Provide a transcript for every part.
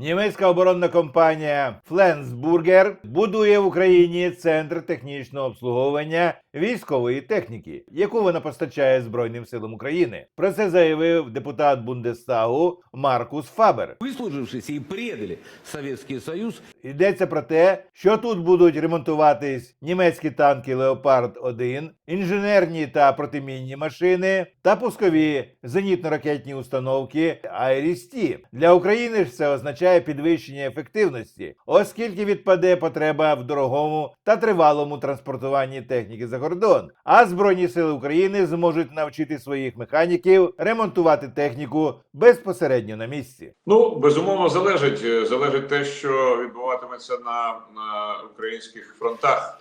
Німецька оборонна компанія Фленсбургер будує в Україні центр технічного обслуговування військової техніки, яку вона постачає Збройним силам України. Про це заявив депутат Бундестагу Маркус Фабер. выслужившиеся и предали Советский Союз, Йдеться про те, що тут будуть ремонтуватись німецькі танки Леопард 1 інженерні та протимінні машини та пускові зенітно-ракетні установки Айріс-Ті. Для України ж це означає підвищення ефективності, оскільки відпаде потреба в дорогому та тривалому транспортуванні техніки за кордон. А Збройні сили України зможуть навчити своїх механіків ремонтувати техніку безпосередньо на місці. Ну безумовно залежить. Е, Залежить те, що відбуватиметься на, на українських фронтах.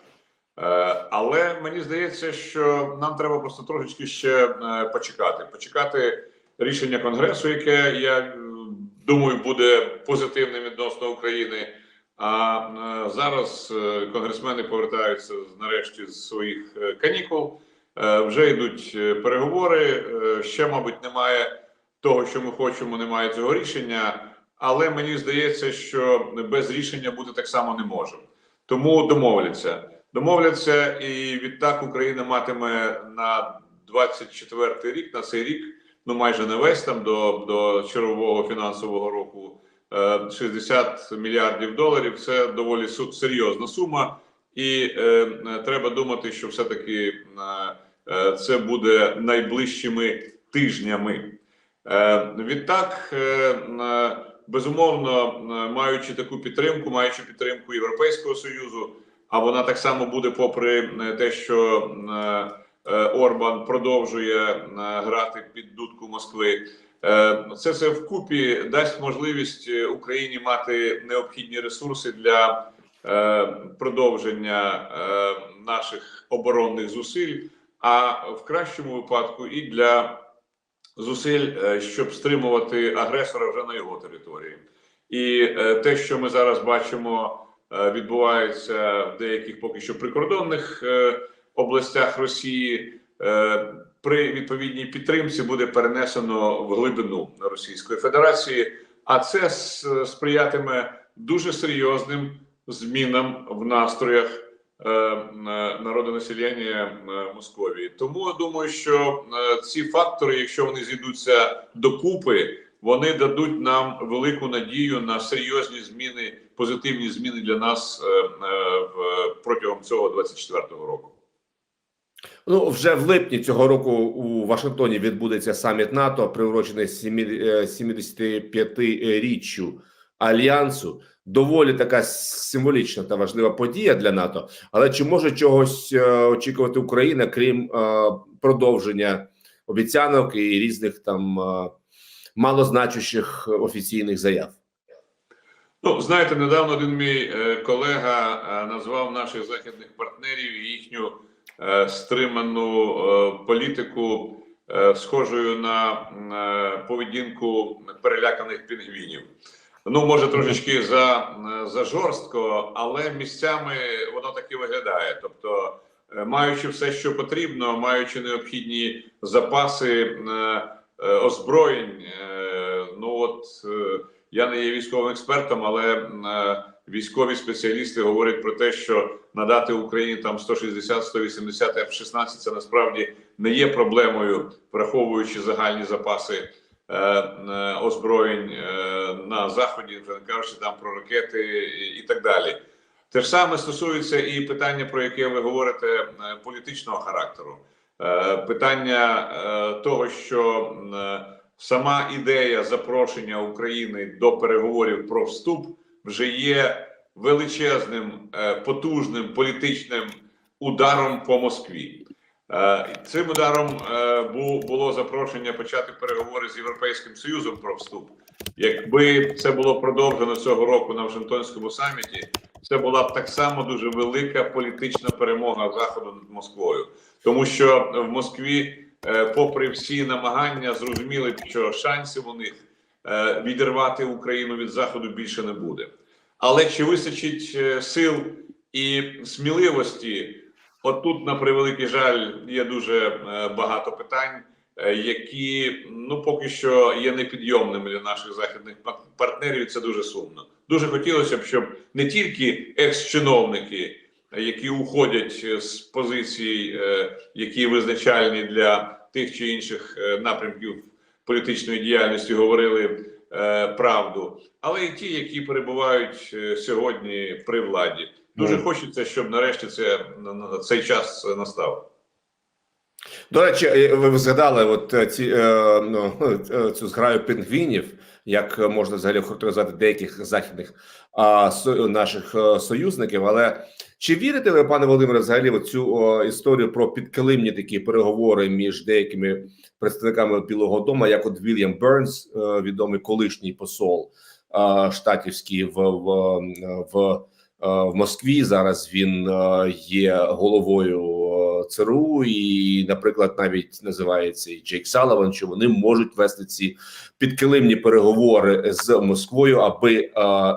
Е, Але мені здається, що нам треба просто трошечки ще е, почекати. Почекати рішення конгресу, яке я думаю буде позитивним відносно України. А е, зараз е, конгресмени повертаються нарешті з своїх е, канікул. Вже йдуть переговори. Ще, мабуть, немає того, що ми хочемо, немає цього рішення. Але мені здається, що без рішення бути так само не може. Тому домовляться. Домовляться, і відтак Україна матиме на 24 рік, на цей рік, ну майже не весь там до, до чергового фінансового року. Е, 60 мільярдів доларів це доволі серйозна сума, і е, е, треба думати, що все-таки е, е, це буде найближчими тижнями. Е, Відтак, е, е, безумовно, е, маючи таку підтримку, маючи підтримку Європейського союзу, а вона так само буде, попри е, те, що е, е, Орбан продовжує е, грати під дудку Москви. Е, Це все вкупі дасть можливість е, Україні мати необхідні ресурси для е, продовження наших оборонних зусиль, а в кращому випадку і для зусиль, щоб стримувати агресора вже на його території. І те, що ми зараз бачимо, відбувається в деяких поки що прикордонних областях Росії. Е, При відповідній підтримці буде перенесено в глибину Російської Федерації, а це сприятиме дуже серйозним змінам в настроях е, е, народонаселення Московії. Тому я думаю, що ці фактори, якщо вони зійдуться докупи, вони дадуть нам велику надію на серйозні зміни, позитивні зміни для нас протягом цього 24-го року. Ну вже в липні цього року у Вашингтоні відбудеться саміт НАТО, приурочений сімі- е, 75-річчю альянсу. Доволі така символічна та важлива подія для НАТО. Але чи може чогось е, очікувати Україна, крім е, продовження обіцянок і різних там малозначущих офіційних заяв? Ну, знаєте, недавно один мій колега назвав наших західних партнерів і їхню стриману е, політику е, схожою на е, поведінку переляканих пінгвінів. Ну, може, трошечки за, е, за жорстко, але місцями воно таки виглядає. Тобто, е, маючи все, що потрібно, маючи необхідні запаси е, е, озброєнь, е, ну от. е, я не є військовим експертом, але е, військові спеціалісти говорять про те, що надати Україні там 160-180 F-16 це насправді не є проблемою, враховуючи загальні запаси е, е, озброєнь е, на заході, вже не кажучи там про ракети і, і так далі. Те ж саме стосується і питання, про яке ви говорите, е, політичного характеру. Е, Питання того, що сама ідея запрошення України до переговорів про вступ вже є величезним, е, потужним політичним ударом по Москві. Е, Цим ударом е, було запрошення почати переговори з Європейським Союзом про вступ. Якби це було продовжено цього року на Вашингтонському саміті, це була б так само дуже велика політична перемога Заходу над Москвою, тому що в Москві, попри всі намагання, зрозуміли, що шансів у них відірвати Україну від Заходу більше не буде. Але чи вистачить е, сил і сміливості? Отут, на превеликий жаль, є дуже е, багато питань. е, які ну поки що є непідйомними для наших західних партнерів. Це дуже сумно. Дуже хотілося б, щоб не тільки екс-чиновники, е, які уходять е, з позицій, е, які визначальні для тих чи інших е, напрямків політичної діяльності, говорили е, правду, але і ті, які перебувають е, сьогодні при владі. Дуже Ну. хочеться, щоб нарешті це цей час настав. До речі, е, ви згадали от е, ці е, ну, цю зграю пінгвінів, як можна взагалі характеризувати деяких західних а, наших союзників. Але чи вірите ви, пане Володимире, взагалі в цю історію про підкилимні такі переговори між деякими представниками Білого Дому, як от Вільям Бернс, е, відомий колишній посол е, штатівський в, в, в, е, в Москві? Зараз він е, є головою е, ЦРУ, і, наприклад, навіть називається і Джейк Салаван, що вони можуть вести ці підкилимні переговори з Москвою, аби е,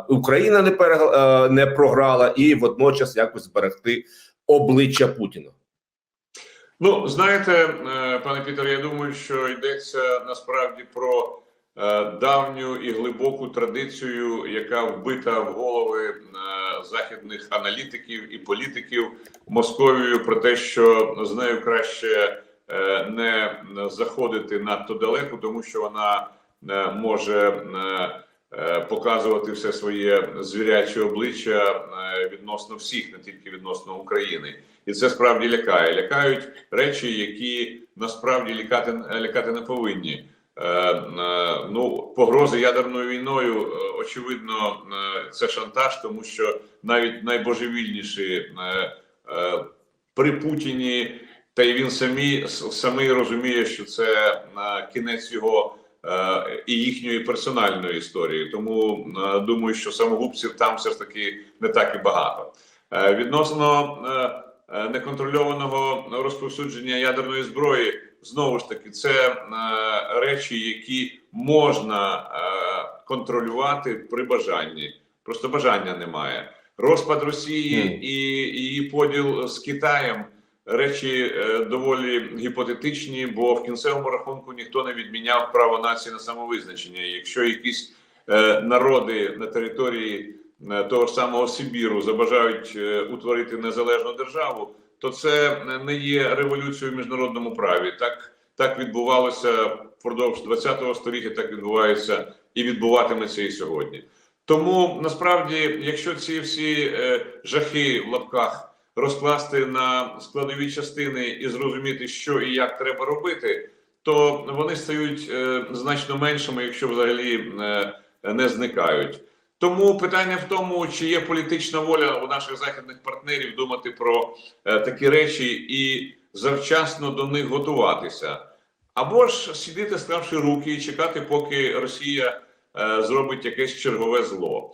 Україна не перег... е, не програла, і водночас якось зберегти обличчя Путіна. Ну, знаєте, е, пане Пітер, я думаю, що йдеться насправді про е, давню і глибоку традицію, яка вбита в голови е, західних аналітиків і політиків Московією про те, що з нею краще е, не заходити надто далеко, тому що вона е, може е, показувати все своє звіряче обличчя відносно всіх, не тільки відносно України. І це справді лякає. Лякають речі, які насправді лякати, лякати не повинні. Е, е, ну, погрози ядерною війною, е, очевидно, це шантаж, тому що навіть найбожевільніші при Путіні, та й він самі самий розуміє, що це кінець його і їхньої персональної історії. Тому думаю, що самогубців там все ж таки не так і багато. Відносно неконтрольованого розповсюдження ядерної зброї, знову ж таки, це е, речі, які можна е, контролювати при бажанні. Просто бажання немає. Розпад Росії Мгм. і її поділ з Китаєм речі е, доволі гіпотетичні, бо в кінцевому рахунку ніхто не відміняв право нації на самовизначення. Якщо якісь е, народи на території е, того ж самого Сибіру забажають е, утворити незалежну державу, то це не є революцією в міжнародному праві. Так, так відбувалося впродовж ХХ століття, так відбувається і відбуватиметься і сьогодні. Тому насправді, якщо ці всі е, жахи в лапках розкласти на складові частини і зрозуміти, що і як треба робити, то вони стають е, значно меншими, якщо взагалі е, не зникають. Тому питання в тому, чи є політична воля у наших західних партнерів думати про е, такі речі і завчасно до них готуватися, або ж сидіти, склавши руки і чекати, поки Росія е, зробить якесь чергове зло.